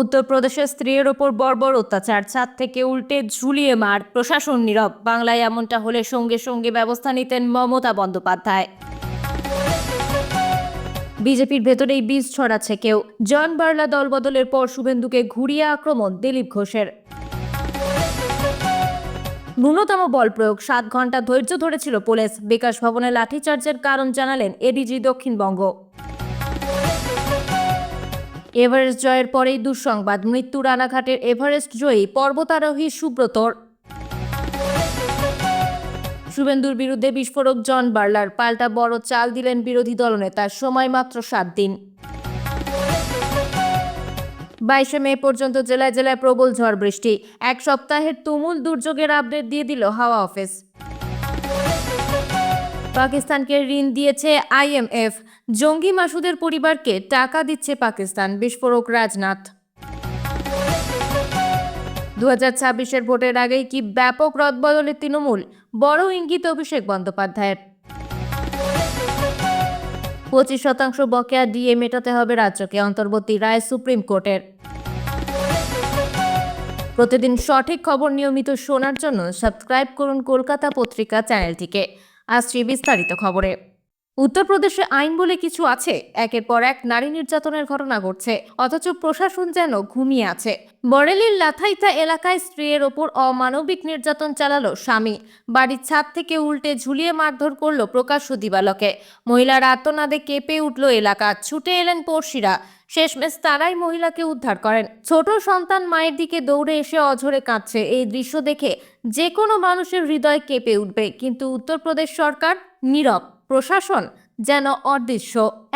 উত্তরপ্রদেশের স্ত্রীর ওপর বর্বর অত্যাচার, ছাদ থেকে উল্টে ঝুলিয়ে মার, প্রশাসন নীরব। বাংলায় এমনটা হলে সঙ্গে সঙ্গে ব্যবস্থা নিতেন মমতা বন্দ্যোপাধ্যায়। বিজেপির ভেতরেই বীজ ছড়াচ্ছে কেউ। জন বার্লা দলবদলের পর শুভেন্দুকে ঘুরিয়ে আক্রমণ, দিলীপ ঘোষের। ন্যূনতম বল প্রয়োগ, সাত ঘণ্টা ধৈর্য ধরেছিল পুলিশ। বিকাশ ভবনে লাঠিচার্জের কারণ জানালেন এডিজি দক্ষিণবঙ্গ। এভারেস্ট জয়ের পরেই দুঃসংবাদ। মৃত্যু রানাঘাটের এভারেস্ট জয়ী পর্বতারোহী সুব্রতর শুভেন্দুর বিরুদ্ধে বিস্ফোরক জন বার্লার। পাল্টা বড় চাল দিলেন বিরোধী দলনেতা। সময় মাত্র সাত দিন। বাইশে মে পর্যন্ত জেলায় জেলায় প্রবল ঝড় বৃষ্টি। এক সপ্তাহের তুমুল দুর্যোগের আপডেট দিয়ে দিল হাওয়া অফিস। পাকিস্তানকে ঋণ দিয়েছে আইএমএফ জঙ্গি মাসুদের পরিবারকে টাকা দিচ্ছে পাকিস্তান। বিস্ফোরক রাজনাথ। দু হাজার ছাব্বিশের ভোটের আগেই কি ব্যাপক রদবদলে তৃণমূল? বড় ইঙ্গিত অভিষেক বন্দ্যোপাধ্যায়ের। পঁচিশ শতাংশ বকেয়া ডিএ মেটাতে হবে রাজ্যকে, অন্তর্বর্তী রায় সুপ্রিম কোর্টের। প্রতিদিন সঠিক খবর নিয়মিত শোনার জন্য সাবস্ক্রাইব করুন কলকাতা পত্রিকা চ্যানেলটিকে। আসছি বিস্তারিত খবরে। উত্তরপ্রদেশে আইন বলে কিছু আছে। একের পর এক নারী নির্যাতনের ঘটনা ঘটছে। অথচ প্রশাসন যেন ঘুমিয়ে আছে। বরেলির লাথাইতা এলাকায় স্ত্রীর ওপর অমানবিক নির্যাতন চালালো স্বামী। বাড়ির ছাদ থেকে উল্টে ঝুলিয়ে মারধর করল প্রকাশ্য দিবালকে। মহিলার আত্মনাদে কেঁপে উঠল এলাকা। ছুটে এলেন পড়শিরা। শেষমেশ তারাই মহিলাকে উদ্ধার করেন। ছোট সন্তান মায়ের দিকে দৌড়ে এসে অঝরে কাঁদছে। এই দৃশ্য দেখে যে কোনো মানুষের হৃদয় কেঁপে উঠবে। কিন্তু উত্তরপ্রদেশ সরকার নীরব। প্রশাসন যেন অদৃশ্য।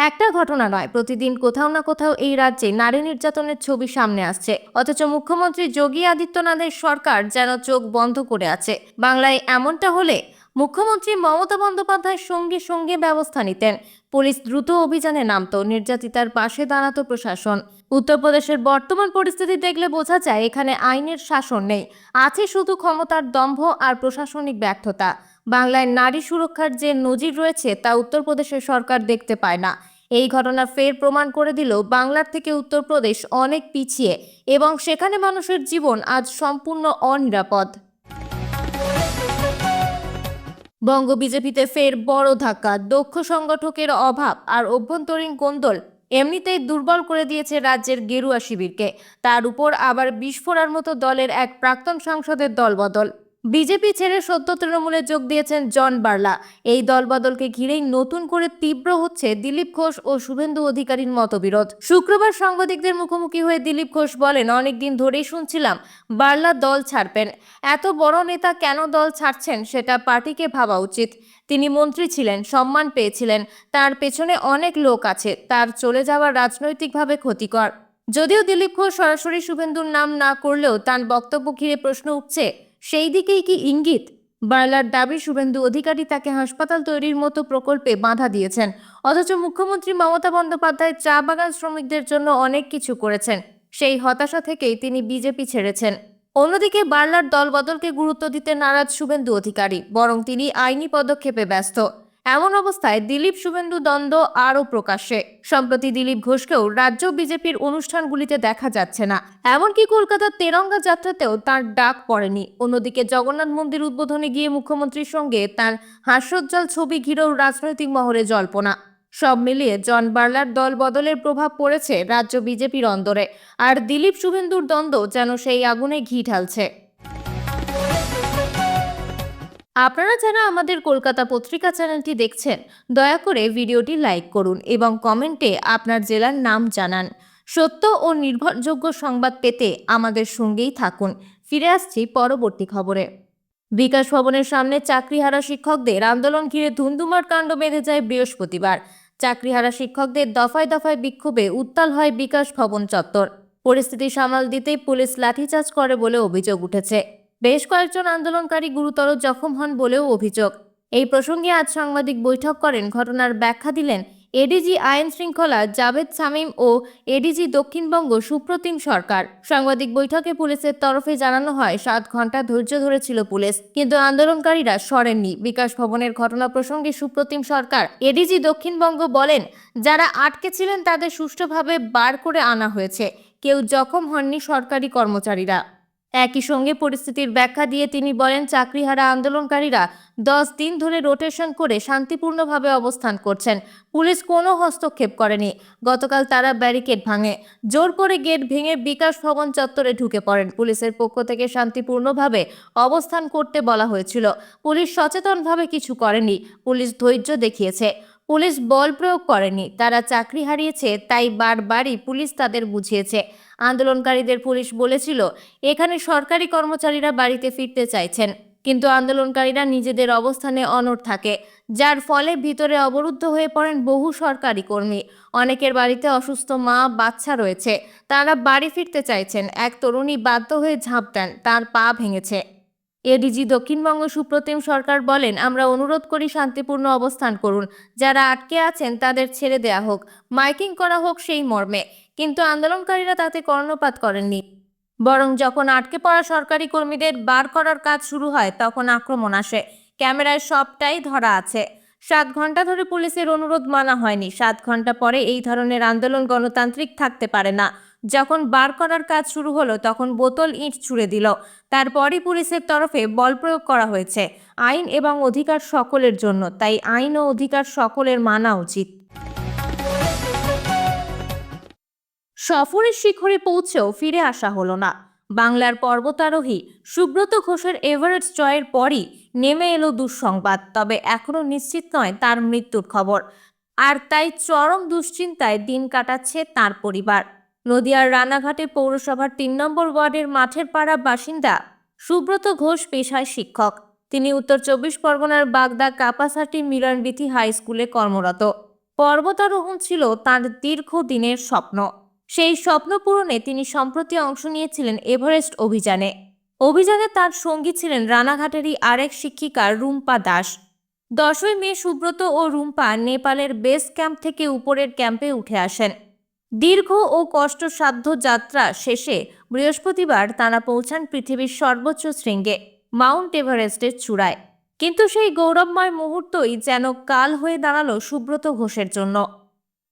একটা ঘটনা নয়, প্রতিদিন কোথাও না কোথাও এই রাজ্যে নারী নির্যাতনের ছবি সামনে আসছে। অথচ মুখ্যমন্ত্রী যোগী আদিত্যনাথের সরকার যেন চোখ বন্ধ করে আছে। বাংলায় এমনটা হলে মুখ্যমন্ত্রী মমতা বন্দ্যোপাধ্যায় সঙ্গে সঙ্গে ব্যবস্থা নিতেন। পুলিশ দ্রুত অভিযানে নামতো, নির্যাতিতার পাশে দাঁড়াতো প্রশাসন। উত্তরপ্রদেশের বর্তমান পরিস্থিতি দেখলে বোঝা যায়, এখানে আইনের শাসন নেই। আছে শুধু ক্ষমতার দম্ভ আর প্রশাসনিক ব্যর্থতা। বাংলায় নারী সুরক্ষার যে নজির রয়েছে তা উত্তরপ্রদেশের সরকার দেখতে পায় না। এই ঘটনা ফের প্রমাণ করে দিল বাংলার থেকে উত্তরপ্রদেশ অনেক পিছিয়ে এবং সেখানে মানুষের জীবন আজ সম্পূর্ণ অনিরাপদ। বঙ্গ বিজেপিতে ফের বড় ধাক্কা, দক্ষ সংগঠকের অভাব আর অভ্যন্তরীণ কোন্দল এমনিতেই দুর্বল করে দিয়েছে রাজ্যের গেরুয়া শিবিরকে। তার উপর আবার বিস্ফোরার মতো দলের এক প্রাক্তন সাংসদের দলবদল। বিজেপি ছেড়ে সত্য তৃণমূলে যোগ দিয়েছেন জন বার্লা। এই দলবদলকে ঘিরেই নতুন করে তীব্র হচ্ছে দিলীপ ঘোষ ও শুভেন্দু অধিকারীর মতবিরোধ। শুক্রবার সাংবাদিকদের মুখোমুখি হয়ে দিলীপ ঘোষ বলেন, অনেকদিন ধরেই শুনছিলাম বার্লা দল ছাড়বেন। এত বড় নেতা কেন দল ছাড়ছেন সেটা পার্টিকে ভাবা উচিত। তিনি মন্ত্রী ছিলেন, সম্মান পেয়েছিলেন। তার পেছনে অনেক লোক আছে, তার চলে যাওয়া রাজনৈতিকভাবে ক্ষতিকর। যদিও দিলীপ ঘোষ সরাসরি শুভেন্দুর নাম না করলেও তার বক্তব্য ঘিরে প্রশ্ন উঠছে সেই দিকেই কি ইঙ্গিত? বার্লার দাবি, শুভেন্দু অধিকারী তাকে হাসপাতাল তৈরির মতো প্রকল্পে বাধা দিয়েছেন। অথচ মুখ্যমন্ত্রী মমতা বন্দ্যোপাধ্যায় চা বাগান শ্রমিকদের জন্য অনেক কিছু করেছেন। সেই হতাশা থেকেই তিনি বিজেপি ছেড়েছেন। অন্যদিকে বার্লার দলবদলকে গুরুত্ব দিতে নারাজ শুভেন্দু অধিকারী, বরং তিনি আইনি পদক্ষেপে ব্যস্ত। এমন অবস্থায় দিলীপ শুভেন্দু দ্বন্দ্ব আরও প্রকাশ্যে। সম্প্রতি দিলীপ ঘোষকেও রাজ্য বিজেপির অনুষ্ঠানগুলিতে দেখা যাচ্ছে না। এমনকি কলকাতার তেরঙ্গা যাত্রাতেও তার ডাক পড়েনি। অন্যদিকে জগন্নাথ মন্দির উদ্বোধনে গিয়ে মুখ্যমন্ত্রীর সঙ্গে তার হাস্যোজ্জ্বল ছবি ঘিরেও রাজনৈতিক মহলে জল্পনা। সব মিলিয়ে জন বার্লার দল বদলের প্রভাব পড়েছে রাজ্য বিজেপির অন্দরে। আর দিলীপ শুভেন্দুর দ্বন্দ্ব যেন সেই আগুনে ঘি ঢালছে। আপনারা যারা আমাদের কলকাতা পত্রিকা চ্যানেলটি দেখছেন, দয়া করে ভিডিওটি লাইক করুন এবং কমেন্টে আপনার জেলার নাম জানান। সত্য ও নির্ভরযোগ্য সংবাদ পেতে আমাদের সঙ্গেই থাকুন। ফিরে আসছি পরবর্তী খবরে। বিকাশ ভবনের সামনে চাকরিহারা শিক্ষকদের আন্দোলন ঘিরে ধুন্ধুমার কাণ্ড বেঁধে যায় বৃহস্পতিবার। চাকরিহারা শিক্ষকদের দফায় দফায় বিক্ষোভে উত্তাল হয় বিকাশ ভবন চত্বর। পরিস্থিতি সামাল দিতেই পুলিশ লাঠিচার্জ করে বলে অভিযোগ উঠেছে। বেশ কয়েকজন আন্দোলনকারী গুরুতর জখম হন বলেও অভিযোগ। এই প্রসঙ্গে আজ সাংবাদিক বৈঠক করেন। ঘটনার ব্যাখ্যা দিলেন এডিজি আইন শৃঙ্খলা জাভেদ সামিম ও এডিজি দক্ষিণবঙ্গ সুপ্রতিম সরকার। সাংবাদিক বৈঠকে পুলিশের তরফে জানানো হয়, সাত ঘণ্টা ধৈর্য ধরেছিল পুলিশ, কিন্তু আন্দোলনকারীরা সরেননি। বিকাশ ভবনের ঘটনা প্রসঙ্গে সুপ্রতিম সরকার এডিজি দক্ষিণবঙ্গ বলেন, যারা আটকে ছিলেন তাদের সুষ্ঠুভাবে বার করে আনা হয়েছে। কেউ জখম হননি সরকারি কর্মচারীরা। একই সঙ্গে পরিস্থিতির ব্যাখ্যা দিয়ে তিনি বলেন, চাকরিহারা আন্দোলনকারীরা দশ দিন ধরে রোটেশন করে শান্তিপূর্ণভাবে অবস্থান করছেন। পুলিশ কোনো হস্তক্ষেপ করেনি। গতকাল তারা ব্যারিকেড ভাঙে। জোর করে গেট ভেঙে বিকাশ ভবন চত্বরে ঢুকে পড়েন। পুলিশের পক্ষ থেকে শান্তিপূর্ণভাবে অবস্থান করতে বলা হয়েছিল। পুলিশ সচেতনভাবে কিছু করেনি। পুলিশ ধৈর্য দেখিয়েছে। পুলিশ বল প্রয়োগ করেনি। তারা চাকরি হারিয়েছে, তাই বারবারই পুলিশ তাদের বুঝিয়েছে। আন্দোলনকারীদের পুলিশ বলেছিল, এখানে সরকারি কর্মচারীরা বাড়িতে ফিরতে চাইছেন, কিন্তু আন্দোলনকারীরা নিজেদের অবস্থানে অনড় থাকে, যার ফলে ভিতরে অবরুদ্ধ হয়ে পড়েন বহু সরকারি কর্মী। অনেকের বাড়িতে অসুস্থ মা, বাচ্চা রয়েছে, তারা বাড়ি ফিরতে চাইছেন। এক তরুণী বাধ্য হয়ে ঝাঁপ দেন, তার পা ভেঙেছে। এডিজি দক্ষিণবঙ্গ সুপ্রতিম সরকার বলেন, আমরা অনুরোধ করি শান্তিপূর্ণ অবস্থান করুন। যারা আটকে আছেন, তাদের ছেড়ে দেয়া হোক। মাইকিং করা হোক সেই মর্মে। কিন্তু আন্দোলনকারীরা তাতে কর্ণপাত করেননি। বরং যখন আটকে পড়া সরকারি কর্মীদের বার করার কাজ শুরু হয়, তখন আক্রমণ আসে। ক্যামেরায় সবটাই ধরা আছে। সাত ঘণ্টা ধরে পুলিশের অনুরোধ মানা হয়নি। সাত ঘণ্টা পরে এই ধরনের আন্দোলন গণতান্ত্রিক থাকতে পারে না। যখন বার করার কাজ শুরু হলো, তখন বোতল ইট ছুড়ে দিল। তারপরই পুলিশের তরফে বল প্রয়োগ করা হয়েছে। আইন এবং অধিকার সকলের জন্য, তাই আইন ও অধিকার সকলের মানা উচিত। সফরের শিখরে পৌঁছেও ফিরে আসা হলো না। বাংলার পর্বতারোহী সুব্রত ঘোষের এভারেস্ট জয়ের পরই নেমে এলো দুঃসংবাদ, তবে এখনও নিশ্চিত নয় তার মৃত্যুর খবর। আর তাই চরম দুশ্চিন্তায় দিন কাটাচ্ছে তার পরিবার। নদিয়ার রানাঘাটে পৌরসভার তিন নম্বর ওয়ার্ডের মাঠের পাড়া বাসিন্দা সুব্রত ঘোষ পেশায় শিক্ষক। তিনি উত্তর চব্বিশ পরগনার বাগদা কাপাসাটি মিলনবিথি হাই স্কুলে কর্মরত। পর্বতারোহণ ছিল তার দীর্ঘদিনের স্বপ্ন। সেই স্বপ্ন পূরণে তিনি সম্প্রতি অংশ নিয়েছিলেন এভারেস্ট অভিযানে। অভিযানে তার সঙ্গী ছিলেন রানাঘাটেরই আরেক শিক্ষিকা রুম্পা দাস। দশই মে সুব্রত ও রুম্পা নেপালের বেস ক্যাম্প থেকে উপরের ক্যাম্পে উঠে আসেন। দীর্ঘ ও কষ্টসাধ্য যাত্রা শেষে বৃহস্পতিবার তারা পৌঁছান পৃথিবীর সর্বোচ্চ শৃঙ্গে, মাউন্ট এভারেস্টের চূড়ায়। কিন্তু সেই গৌরবময় মুহূর্তই যেন কাল হয়ে দাঁড়াল সুব্রত ঘোষের জন্য।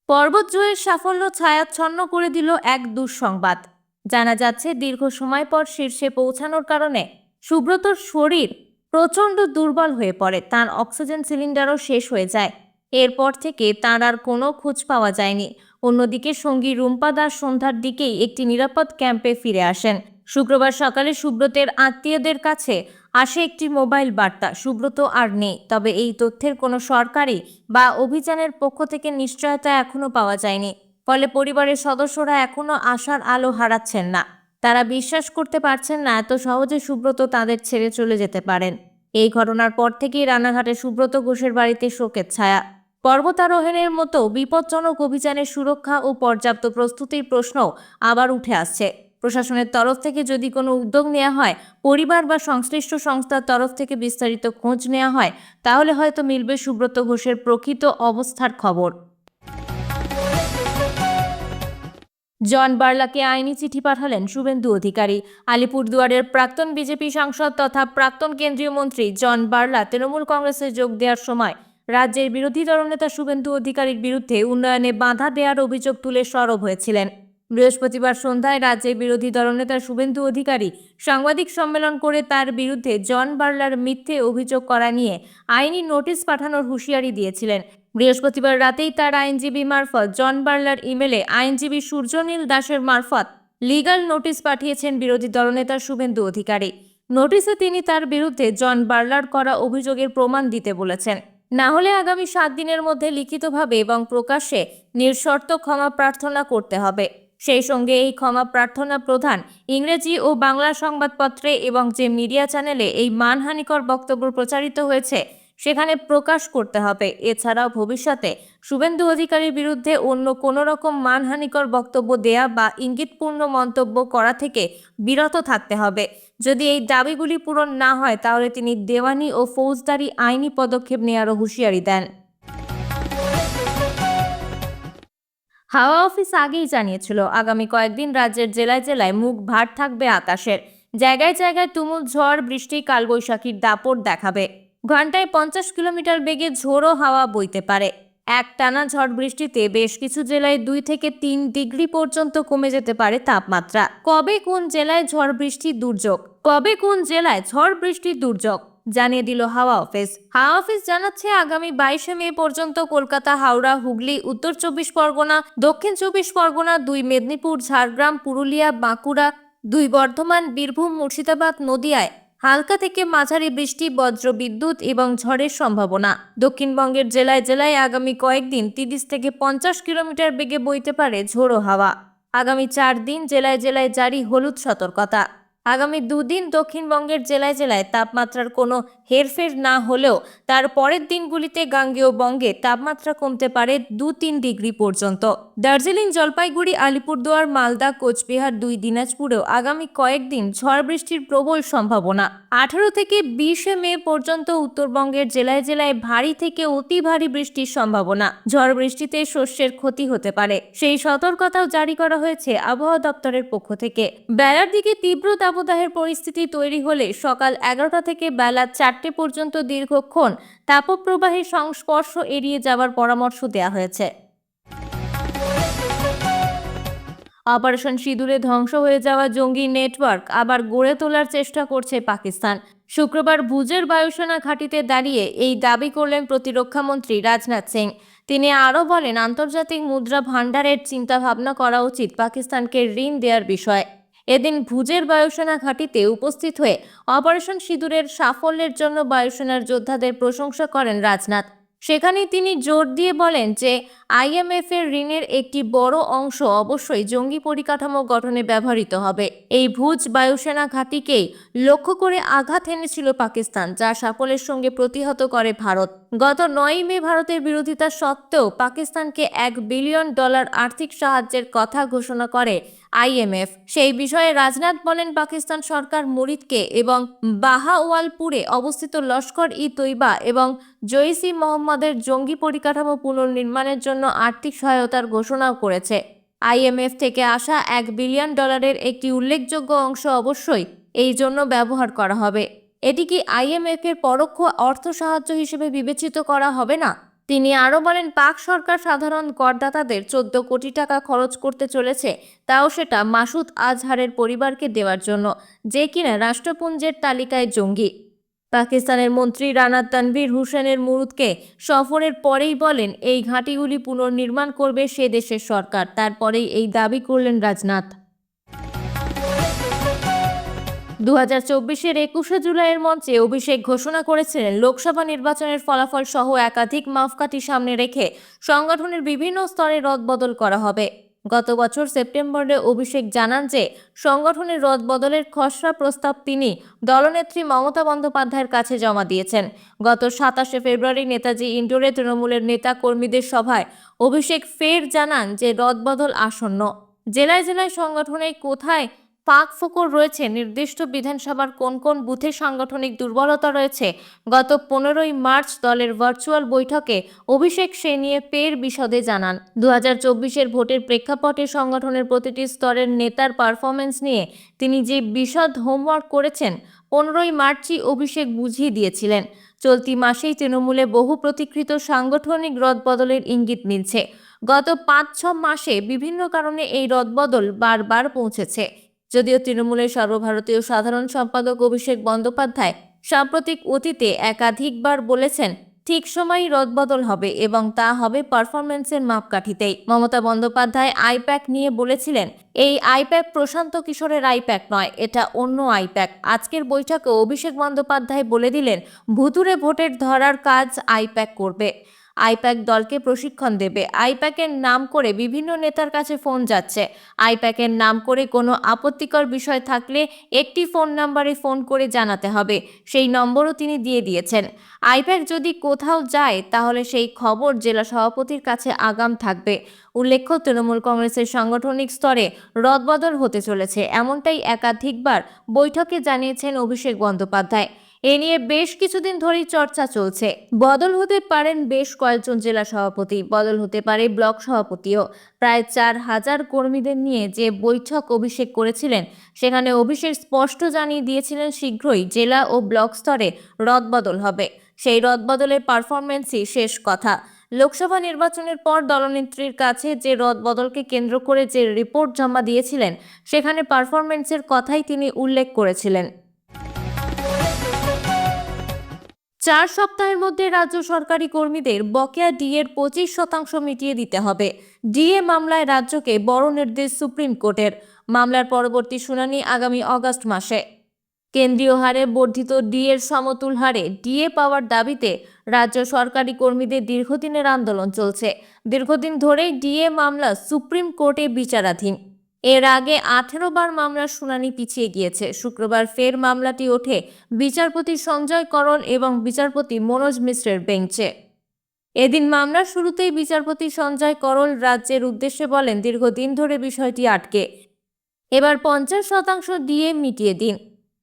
পর্বত জয়ের সাফল্য ছায়াচ্ছন্ন করে দিল এক দুঃসংবাদ। জানা যাচ্ছে, দীর্ঘ সময় পর শীর্ষে পৌঁছানোর কারণে সুব্রতর শরীর প্রচণ্ড দুর্বল হয়ে পড়ে, তার অক্সিজেন সিলিন্ডারও শেষ হয়ে যায়। এরপর থেকে তার আর কোনো খোঁজ পাওয়া যায়নি। অন্যদিকে সঙ্গী রুম্পা দাস সন্ধ্যার দিকেই একটি নিরাপদ ক্যাম্পে ফিরে আসেন। শুক্রবার সকালে সুব্রতের আত্মীয়দের কাছে আসে একটি মোবাইল বার্তা, সুব্রত আর নেই। তবে এই তথ্যের কোনো সরকারি বা অভিযানের পক্ষ থেকে নিশ্চয়তা এখনও পাওয়া যায়নি। ফলে পরিবারের সদস্যরা এখনও আশার আলো হারাচ্ছেন না। তারা বিশ্বাস করতে পারছেন না এত সহজে সুব্রত তাদের ছেড়ে চলে যেতে পারেন। এই ঘটনার পর থেকেই রানাঘাটে সুব্রত ঘোষের বাড়িতে শোকের ছায়া। পর্বতারোহণের মতো বিপজ্জনক অভিযানের সুরক্ষা ও পর্যাপ্ত প্রস্তুতির প্রশ্নও আবার উঠে আসছে। প্রশাসনের তরফ থেকে যদি কোনো উদ্যোগ নেওয়া হয়, পরিবার বা সংশ্লিষ্ট সংস্থার তরফ থেকে বিস্তারিত খোঁজ নেওয়া হয়, তাহলে হয়তো মিলবে সুব্রত ঘোষের প্রকৃত অবস্থার খবর। জন বার্লাকে আইনি চিঠি পাঠালেন শুভেন্দু অধিকারী। আলিপুরদুয়ারের প্রাক্তন বিজেপি সাংসদ তথা প্রাক্তন কেন্দ্রীয় মন্ত্রী জন বার্লা তৃণমূল কংগ্রেসে যোগ দেওয়ার সময় রাজ্যের বিরোধী দলনেতা শুভেন্দু অধিকারীর বিরুদ্ধে উন্নয়নে বাধা দেওয়ার অভিযোগ তুলে সরব হয়েছিলেন। বৃহস্পতিবার সন্ধ্যায় রাজ্যের বিরোধী দলনেতা শুভেন্দু অধিকারী সাংবাদিক সম্মেলন করে তার বিরুদ্ধে জন বার্লার মিথ্যে অভিযোগ করা নিয়ে আইনি নোটিশ পাঠানোর হুঁশিয়ারি দিয়েছিলেন। বৃহস্পতিবার রাতেই তার আইনজীবী মারফত জন বার্লার ইমেলে আইনজীবী সূর্যনীল দাসের মারফত লিগাল নোটিশ পাঠিয়েছেন বিরোধী দলনেতা শুভেন্দু অধিকারী। নোটিশে তিনি তার বিরুদ্ধে জন বার্লার করা অভিযোগের প্রমাণ দিতে বলেছেন। না হলে আগামী সাত দিনের মধ্যে লিখিতভাবে এবং প্রকাশ্যে নিঃশর্ত ক্ষমা প্রার্থনা করতে হবে। সেই সঙ্গে এই ক্ষমা প্রার্থনা প্রধান ইংরেজি ও বাংলা সংবাদপত্রে এবং যে মিডিয়া চ্যানেলে এই মানহানিকর বক্তব্য প্রচারিত হয়েছে, সেখানে প্রকাশ করতে হবে। এছাড়াও ভবিষ্যতে শুভেন্দু অধিকারীর বিরুদ্ধে অন্য কোনো রকম মানহানিকর বক্তব্য দেয়া বা ইঙ্গিতপূর্ণ মন্তব্য করা থেকে বিরত থাকতে হবে। যদি এই দাবিগুলি পূরণ না হয়, তাহলে তিনি দেওয়ানি ও ফৌজদারি আইনি পদক্ষেপ নেওয়ারও হুঁশিয়ারি দেন। হাওয়া অফিস আগেই জানিয়েছিল, আগামী কয়েকদিন রাজ্যের জেলায় জেলায় মুখ ভার থাকবে আকাশের। জায়গায় জায়গায় তুমুল ঝড়, বৃষ্টি, কালবৈশাখীর দাপট দেখাবে। ঘন্টায় পঞ্চাশ কিলোমিটার বেগে ঝোড়ো হাওয়া বইতে পারে। এক টানা ঝড় বৃষ্টিতে বেশ কিছু জেলায় দুই থেকে তিন ডিগ্রি পর্যন্ত কমে যেতে পারে তাপমাত্রা। কবে কোন জেলায় ঝড় বৃষ্টির দুর্যোগ? কবে কোন জেলায় ঝড় বৃষ্টির দুর্যোগ? জানিয়ে দিল হাওয়া অফিস। হাওয়া অফিস জানাচ্ছে আগামী বাইশে মে পর্যন্ত কলকাতা, হাওড়া, হুগলি, উত্তর চব্বিশ পরগনা, দক্ষিণ চব্বিশ পরগনা, দুই মেদিনীপুর, ঝাড়গ্রাম, পুরুলিয়া, বাঁকুড়া, দুই বর্ধমান, বীরভূম, মুর্শিদাবাদ নদিয়ায় হালকা থেকে মাঝারি বৃষ্টি বজ্র বিদ্যুৎ এবং ঝড়ের সম্ভাবনা। দক্ষিণবঙ্গের জেলায় জেলায় আগামী কয়েকদিন তিরিশ থেকে পঞ্চাশ কিলোমিটার বেগে বইতে পারে ঝোড়ো হাওয়া। আগামী চার দিন জেলায় জেলায় জারি হলুদ সতর্কতা। আগামী দুদিন দক্ষিণবঙ্গের জেলায় জেলায় তাপমাত্রার কোনো হেরফের না হলেও তার পরের দিনগুলিতে গাঙ্গেয় বঙ্গে তাপমাত্রা কমতে পারে দু তিন ডিগ্রি পর্যন্ত। দার্জিলিং, জলপাইগুড়ি, আলিপুরদুয়ার, মালদা, কোচবিহার দুই দিনাজপুরেও আগামী কয়েকদিন ঝড় বৃষ্টির প্রবল সম্ভাবনা। আঠারো থেকে বিশে মে পর্যন্ত উত্তরবঙ্গের জেলায় জেলায় ভারী থেকে অতি ভারী বৃষ্টির সম্ভাবনা। ঝড় বৃষ্টিতে শস্যের ক্ষতি হতে পারে। সেই সতর্কতাও জারি করা হয়েছে আবহাওয়া দপ্তরের পক্ষ থেকে। বেলার দিকে তীব্র দাবদাহের পরিস্থিতি তৈরি হলে সকাল এগারোটা থেকে বেলা চারটে পর্যন্ত দীর্ঘক্ষণ তাপপ্রবাহের সংস্পর্শ এড়িয়ে যাওয়ার পরামর্শ দেওয়া হয়েছে। অপারেশন সিঁদুরে ধ্বংস হয়ে যাওয়া জঙ্গি নেটওয়ার্ক আবার গড়ে তোলার চেষ্টা করছে পাকিস্তান। শুক্রবার ভুজের বায়ুসেনা ঘাঁটিতে দাঁড়িয়ে এই দাবি করলেন প্রতিরক্ষামন্ত্রী রাজনাথ সিং। তিনি আরও বলেন, আন্তর্জাতিক মুদ্রা ভাণ্ডারের চিন্তাভাবনা করা উচিত, পাকিস্তানকে ঋণ দেওয়ার বিষয়ে। এদিন ভুজের বায়ুসেনা ঘাঁটিতে উপস্থিত হয়ে অপারেশন সিঁদুরের সাফল্যের জন্য বায়ুসেনার যোদ্ধাদের প্রশংসা করেন রাজনাথ। সেখানে তিনি জোর দিয়ে বলেন যে আইএমএফ এর ঋণের একটি বড় অংশ অবশ্যই জঙ্গি পরিকাঠামো গঠনে ব্যবহৃত হবে। এই ভুজ বায়ুসেনা ঘাঁটিকেই লক্ষ্য করে আঘাত এনেছিল পাকিস্তান, যা সাফল্যের সঙ্গে প্রতিহত করে ভারত। গত নয় মে ভারতের বিরোধিতা সত্ত্বেও পাকিস্তানকে এক বিলিয়ন ডলার আর্থিক সাহায্যের কথা ঘোষণা করে আইএমএফ। সেই বিষয়ে রাজনাথ বলেন, পাকিস্তান সরকার মুরিদকে এবং বাহাওয়ালপুরে অবস্থিত লস্কর ই তৈবা এবং জৈসি মোহাম্মদের জঙ্গি পরিকাঠামো পুনর্নির্মাণের জন্য আর্থিক সহায়তার ঘোষণাও করেছে। আইএমএফ থেকে আসা এক বিলিয়ন ডলারের একটি উল্লেখযোগ্য অংশ অবশ্যই এই জন্য ব্যবহার করা হবে। এটি কি আইএমএফ এর পরোক্ষ অর্থ সাহায্য হিসেবে বিবেচিত করা হবে না? তিনি আরও বলেন, পাক সরকার সাধারণ করদাতাদের চোদ্দ কোটি টাকা খরচ করতে চলেছে, তাও সেটা মাসুদ আজহারের পরিবারকে দেওয়ার জন্য, যে কিনা রাষ্ট্রপুঞ্জের তালিকায় জঙ্গি। পাকিস্তানের মন্ত্রী রানা তানভীর হুসেনের মুরুদকে সফরের পরেই বলেন, এই ঘাঁটিগুলি পুনর্নির্মাণ করবে সে দেশের সরকার। তারপরেই এই দাবি করলেন রাজনাথ। দু হাজার চব্বিশের একুশে জুলাইয়ের মঞ্চে অভিষেক ঘোষণা করেছিলেন, লোকসভা নির্বাচনের ফলাফল সহ একাধিক মাপকাঠি সামনে রেখে সংগঠনের বিভিন্ন স্তরে রদবদল করা হবে। গত বছর সেপ্টেম্বরে অভিষেক জানান যে, সংগঠনের রদ বদলের খসড়া প্রস্তাব তিনি দলনেত্রী মমতা বন্দ্যোপাধ্যায়ের কাছে জমা দিয়েছেন। গত সাতাশে ফেব্রুয়ারি নেতাজি ইন্ডোরে তৃণমূলের নেতা কর্মীদের সভায় অভিষেক ফের জানান যে, রদবদল আসন্ন। জেলায় জেলায় সংগঠনে কোথায় ফাঁক ফোকর রয়েছে। নির্দিষ্ট বিধানসভার কোন কোন বুথে সাংগঠনিক দুর্বলতা রয়েছে? গত পনেরোই মার্চ দলের ভার্চুয়াল বৈঠকে অভিষেক সে নিয়ে পের বিশদে জানান। দু হাজার ভোটের প্রেক্ষাপটে সংগঠনের প্রতিটি স্তরের নেতার পারফরমেন্স নিয়ে তিনি যে বিশদ হোমওয়ার্ক করেছেন, পনেরোই মার্চই অভিষেক বুঝিয়ে দিয়েছিলেন। চলতি মাসেই তৃণমূলে বহু প্রতিকৃত সাংগঠনিক রদবদলের ইঙ্গিত মিলছে। গত পাঁচ ছ মাসে বিভিন্ন কারণে এই রদবদল বারবার পৌঁছেছে। যদিও তৃণমূলের সর্বভারতীয় সাধারণ সম্পাদক অভিষেক বন্দ্যোপাধ্যায় সাম্প্রতিক অতীতে একাধিকবার বলেছেন, ঠিক সময়ই রদবদল হবে এবং তা হবে পারফরমেন্সের মাপকাঠিতেই। মমতা বন্দ্যোপাধ্যায় আইপ্যাক নিয়ে বলেছিলেন, এই আইপ্যাক প্রশান্ত কিশোরের আইপ্যাক নয়, এটা অন্য আইপ্যাক। আজকের বৈঠকে অভিষেক বন্দ্যোপাধ্যায় বলে দিলেন ভুতুরে ভোটের ধরার কাজ আইপ্যাক করবে। আইপ্যাক দলকে প্রশিক্ষণ দেবে। আইপ্যাকের নাম করে বিভিন্ন নেতার কাছে ফোন যাচ্ছে। আইপ্যাকের নাম করে কোনো আপত্তিকর বিষয় থাকলে একটি ফোন নাম্বারে ফোন করে জানাতে হবে। সেই নম্বরও তিনি দিয়ে দিয়েছেন। আইপ্যাক যদি কোথাও যায়, তাহলে সেই খবর জেলা সভাপতির কাছে আগাম থাকবে। উল্লেখ্য, তৃণমূল কংগ্রেসের সাংগঠনিক স্তরে রদবদল হতে চলেছে। এমনটাই একাধিকবার বৈঠকে জানিয়েছেন অভিষেক বন্দ্যোপাধ্যায়। এ নিয়ে বেশ কিছুদিন ধরেই চর্চা চলছে। বদল হতে পারেন বেশ কয়েকজন জেলা সভাপতি, বদল হতে পারে ব্লক সভাপতিও। প্রায় চার হাজার কর্মীদের নিয়ে যে বৈঠক অভিষেক করেছিলেন, সেখানে অভিষেক স্পষ্ট জানিয়ে দিয়েছিলেন শীঘ্রই জেলা ও ব্লক স্তরে রদবদল হবে। সেই রদবদলের পারফরমেন্সই শেষ কথা। লোকসভা নির্বাচনের পর দলনেত্রীর কাছে যে রদবদলকে কেন্দ্র করে যে রিপোর্ট জমা দিয়েছিলেন, সেখানে পারফরমেন্সের কথাই তিনি উল্লেখ করেছিলেন। চার সপ্তাহের মধ্যে রাজ্য সরকারি কর্মীদের বকেয়া ডিএর পঁচিশ শতাংশ মিটিয়ে দিতে হবে। ডিএ মামলায় রাজ্যকে বড় নির্দেশ সুপ্রিম কোর্টের। মামলার পরবর্তী শুনানি আগামী অগস্ট মাসে। কেন্দ্রীয় হারে বর্ধিত ডিএর সমতুল হারে ডিএ পাওয়ার দাবিতে রাজ্য সরকারি কর্মীদের দীর্ঘদিনের আন্দোলন চলছে। দীর্ঘদিন ধরেই ডিএ মামলা সুপ্রিম কোর্টে বিচারাধীন। এর আগে আঠেরো বার মামলার শুনানি পিছিয়ে গিয়েছে। শুক্রবার ফের মামলাটি ওঠে বিচারপতি সঞ্জয় করণ এবং বিচারপতি মনোজ মিশ্রের বেঞ্চে। এদিন মামলার শুরুতেই বিচারপতি সঞ্জয় করল রাজ্যের উদ্দেশ্যে বলেন, দীর্ঘদিন ধরে বিষয়টি আটকে। এবার পঞ্চাশ শতাংশ দিয়ে মিটিয়ে দিন।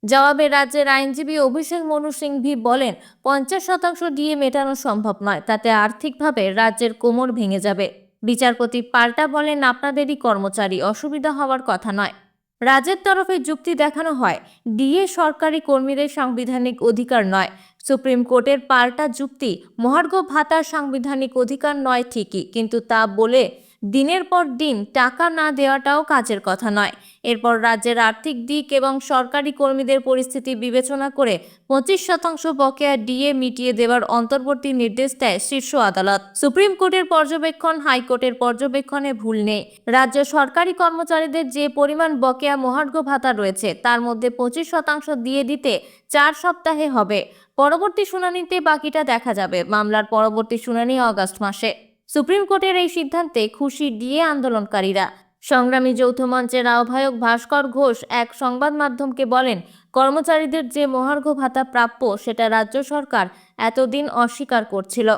জবাবে রাজ্যের আইনজীবী অভিষেক মনু সিংভি বলেন, পঞ্চাশ শতাংশ দিয়ে মেটানো সম্ভব নয়। তাতে আর্থিকভাবে রাজ্যের কোমর ভেঙে যাবে। বিচারপতি পাল্টা বলেন আপনাদেরই কর্মচারী, অসুবিধা হওয়ার কথা নয়। রাজ্যের তরফে যুক্তি দেখানো হয়, ডিএ সরকারি কর্মীদের সাংবিধানিক অধিকার নয়। সুপ্রিম কোর্টের পাল্টা যুক্তি, মহার্ঘ ভাতার সাংবিধানিক অধিকার নয় ঠিকই, কিন্তু তা বলে দিনের পর দিন টাকা না দেওয়াটাও কাজের কথা নয়। এরপর রাজ্যের আর্থিক দিক এবং সরকারি কর্মীদের পরিস্থিতি বিবেচনা করে পঁচিশ শতাংশ বকেয়া ডিএ মিটিয়ে দেওয়ার অন্তর্বর্তী নির্দেশ দেয় শীর্ষ আদালত। সুপ্রিম কোর্টের পর্যবেক্ষণ হাইকোর্টের পর্যবেক্ষণে ভুল নেই। রাজ্য সরকারি কর্মচারীদের যে পরিমাণ বকেয়া মহার্ঘ ভাতা রয়েছে, তার মধ্যে পঁচিশ শতাংশ দিয়ে দিতে চার সপ্তাহে হবে। পরবর্তী শুনানিতে বাকিটা দেখা যাবে। মামলার পরবর্তী শুনানি অগস্ট মাসে। সুপ্রিম কোর্টের এই সিদ্ধান্তে খুশি ডিএ আন্দোলনকারীরা। সংগ্রামী যৌথ মঞ্চের আহ্বায়ক ভাস্কর ঘোষ এক সংবাদ মাধ্যমকে বলেন, কর্মচারীদের যে মহার্ঘ ভাতা প্রাপ্য, সেটা রাজ্য সরকার এতদিন অস্বীকার করছিল।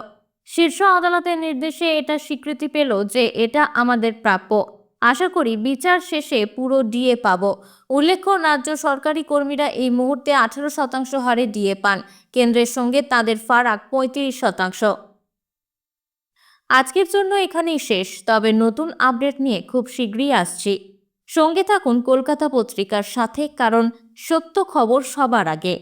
শীর্ষ আদালতের নির্দেশে এটা স্বীকৃতি পেল যে এটা আমাদের প্রাপ্য। আশা করি বিচার শেষে পুরো ডিএ পাব। উল্লেখ্য, রাজ্য সরকারি কর্মীরা এই মুহূর্তে আঠারো শতাংশ হারে ডিএ পান। কেন্দ্রের সঙ্গে তাদের ফারাক পঁয়ত্রিশ শতাংশ। আজকের জন্য এখানেই শেষ। তবে নতুন আপডেট নিয়ে খুব শীঘ্রই আসছি। সঙ্গে থাকুন কলকাতা পত্রিকার সাথে, কারণ সত্য খবর সবার আগে।